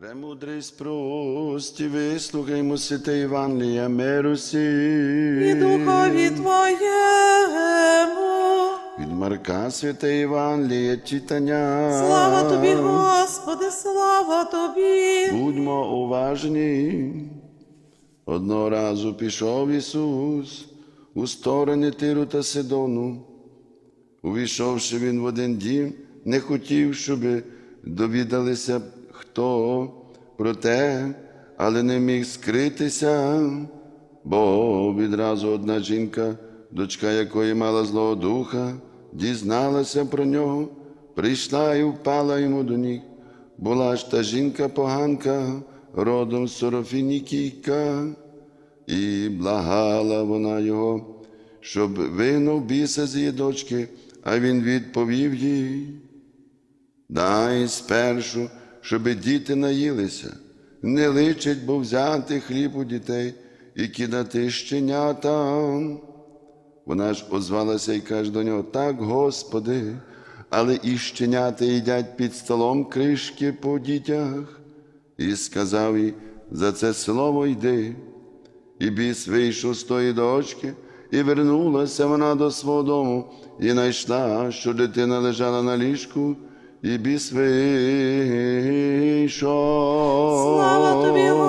Премудрість прості, вислухаймо святе Євангелія миру і духові Твоєму. Від Марка святе Євангеліє читання. Слава тобі, Господи, слава тобі. Будьмо уважні. Одного разу пішов Ісус у сторони Тиру та Сидону. Увійшовши він в один дім, не хотів, щоб довідалися хто про те, але не міг скритися, бо відразу одна жінка, дочка якої мала злого духа, дізналася про нього, прийшла і впала йому до ніг. Була ж та жінка поганка, родом Сорофінікійка, і благала вона його, щоб винув біса з її дочки, а він відповів їй. Дай спершу, щоби діти наїлися, не личить, бо взяти хліб у дітей і кидати щенятам. Вона ж озвалася і каже до нього: так, Господи, але і щенята їдять під столом кришки по дітях. І сказав їй, за це слово йди. І біс вийшов з тої дочки, і вернулася вона до свого дому, і знайшла, що дитина лежала на ліжку, і бісвийшов. Слава тобі.